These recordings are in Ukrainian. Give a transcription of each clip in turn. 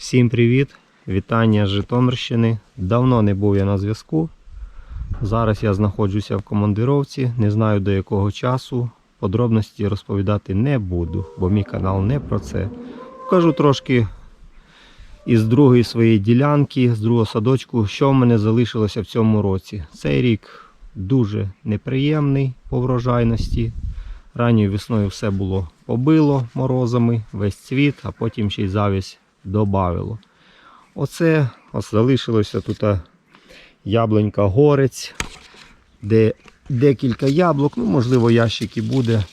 Всім привіт! Вітання з Житомирщини. Давно не був я на зв'язку. Зараз я знаходжуся в командировці, не знаю до якого часу. Подробності розповідати не буду, бо мій канал не про це. Покажу трошки із другої своєї ділянки, з другого садочку, що в мене залишилося в цьому році. Цей рік дуже неприємний по врожайності. Ранньою весною все було побило морозами, весь цвіт, а потім ще й завість додавило. Оце ось залишилося тут яблунька горець, де декілька яблук, ну можливо ящик і буде.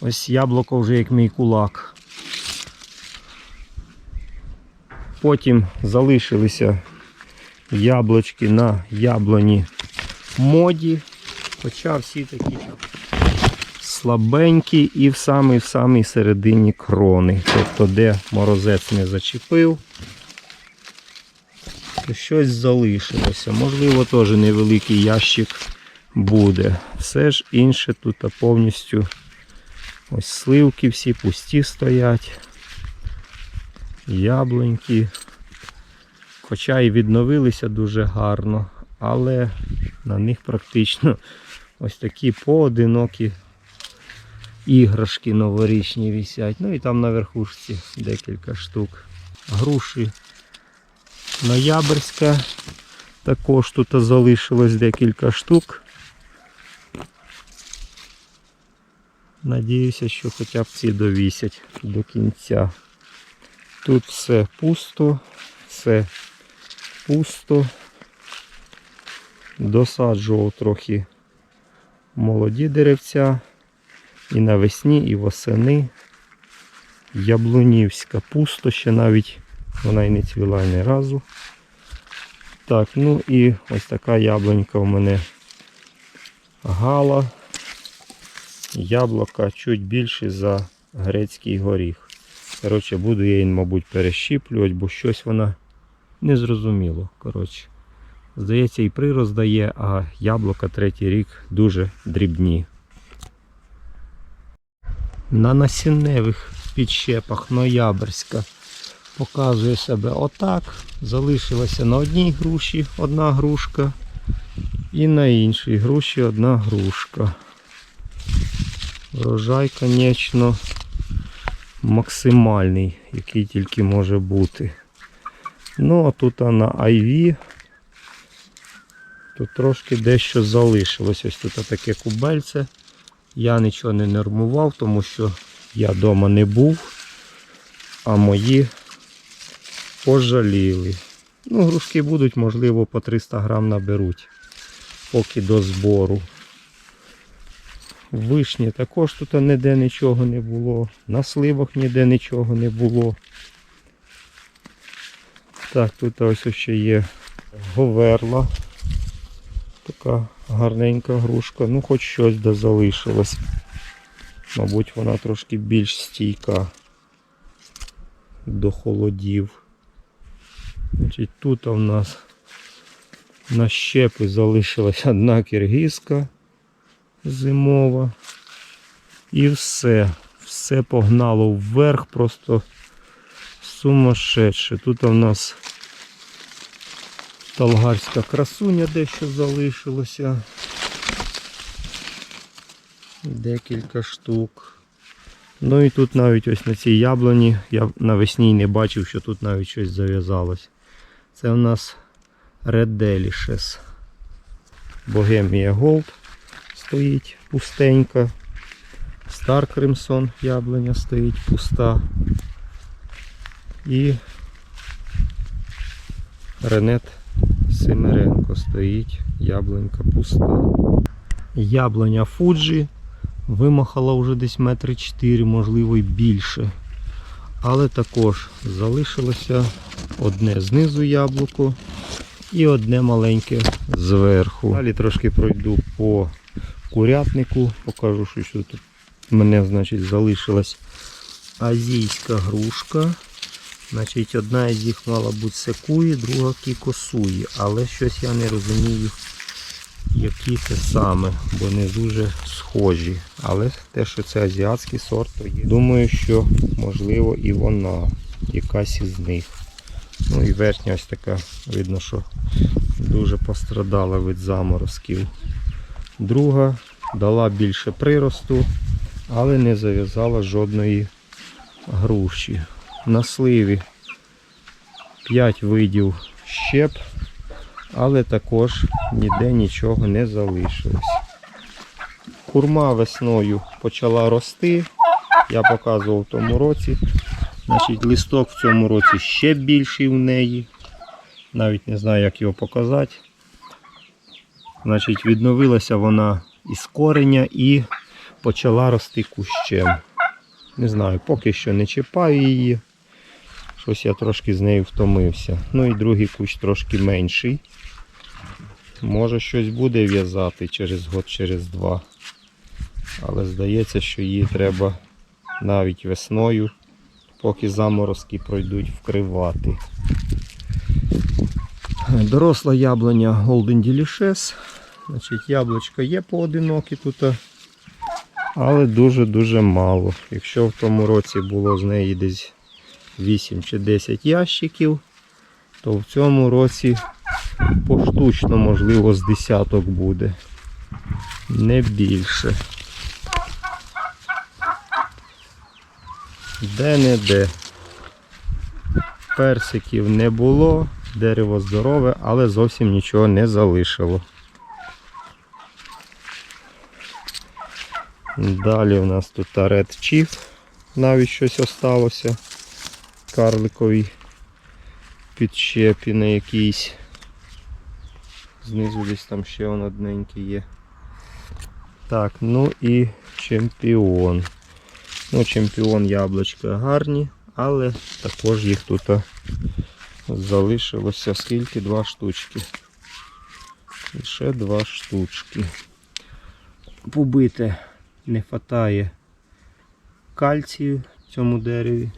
Ось яблуко вже як мій кулак. Потім залишилися яблучки на яблуні моді. Хоча всі такі слабенькі і в самій в самій середині крони. Тобто, де морозець не зачепив, то щось залишилося. Можливо, теж невеликий ящик буде. Все ж інше тут повністю ось сливки всі пусті стоять. Яблуньки. Хоча і відновилися дуже гарно, але на них практично ось такі поодинокі іграшки новорічні висять. Ну і там на верхушці декілька штук. Груші ноябрьська. Також тут залишилось декілька штук. Надіюся, що хоча б ці довісять до кінця. Тут все пусто, все пусто. Досаджував трохи молоді деревця. І навесні, і восени. Яблунівська пусто ще навіть вона і не цвіла ні разу. Так, ну і ось така яблунька у мене гала. Яблука чуть більше за грецький горіх. Коротше, буду я її, мабуть, перещіплювати, бо щось вона не зрозуміло. Коротше, здається, і прирост дає, а яблука третій рік дуже дрібні. На насінневих підщепах ноябрьська показує себе отак. Залишилася на одній груші одна грушка і на іншій груші одна грушка. Врожай, звісно, максимальний, який тільки може бути. Ну, а тут на IV тут трошки дещо залишилось. Ось тут таке кубельце. Я нічого не нормував, тому що я вдома не був, а мої пожаліли. Ну, грушки будуть, можливо, по 300 грам наберуть, поки до збору. Вишні також тут ніде нічого не було. На сливах ніде нічого не було. Так, тут ось ще є говерла. Така гарненька грушка. Ну хоч щось де залишилось. Мабуть, вона трошки більш стійка до холодів. Значить, Тут у нас на щепи залишилась одна киргизка зимова. І все. Все погнало вверх, просто сумасшедше. Тут у нас Талгарська красуня дещо залишилося. Декілька штук. Ну і тут навіть ось на цій яблуні я навесні не бачив, що тут навіть щось зав'язалось. Це у нас Red Delicious. Bohemia Gold стоїть пустенька. Star Crimson яблуня стоїть пуста. І Ренет Семеренко стоїть, яблунька пуста. Яблуня Фуджі вимахала вже десь метри 4, можливо й більше. Але також залишилося одне знизу яблуко і одне маленьке зверху. Далі трошки пройду по курятнику, покажу, що тут мене значить, залишилась азійська грушка. Значить, одна із їх мала бути секує, друга кікосує. Але щось я не розумію, які це саме, бо не дуже схожі. Але те, що це азіатський сорт, то є. Думаю, що можливо і вона, якась із них. Ну і верхня ось така, видно, що дуже пострадала від заморозків. Друга дала більше приросту, але не зав'язала жодної груші. На сливі 5 видів щеп, але також ніде нічого не залишилось. Курма весною почала рости. Я показував в тому році. Значить, листок в цьому році ще більший в неї. Навіть не знаю, як його показати. Значить, відновилася вона із кореня і почала рости кущем. Не знаю, поки що не чіпаю її. Щось я трошки з нею втомився. Ну і другий кущ трошки менший. Може щось буде в'язати через год, через два. Але здається, що її треба навіть весною, поки заморозки пройдуть, вкривати. Доросла яблуня Golden Delicious. Значить, яблучка є поодинокі тут, але дуже-дуже мало. Якщо в тому році було з неї десь 8 чи 10 ящиків, то в цьому році поштучно, можливо, з десяток буде. Не більше. Де-не-де. Персиків не було, дерево здорове, але зовсім нічого не залишило. Далі у нас тут Red Chief, навіть щось осталося. Карликові підщепі на якійсь. Знизу десь там ще он одненький є. Так, ну і чемпіон. Ну, чемпіон яблучка гарні, але також їх тут залишилося скільки? Два штучки. Ще два штучки. Побите не вистачає кальцію в цьому дереві.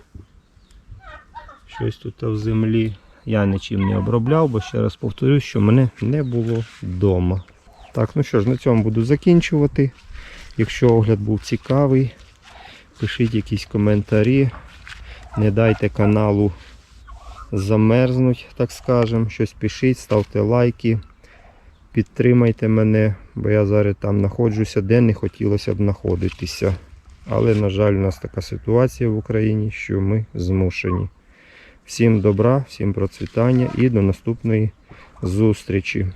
Щось тут в землі я нічим не обробляв, бо ще раз повторюю, що мене не було вдома. Так, ну що ж, на цьому буду закінчувати. Якщо огляд був цікавий, пишіть якісь коментарі. Не дайте каналу замерзнуть, так скажем. Щось пишіть, ставте лайки. Підтримайте мене, бо я зараз там знаходжуся, де не хотілося б знаходитися. Але, на жаль, у нас така ситуація в Україні, що ми змушені. Всім добра, всім процвітання і до наступної зустрічі.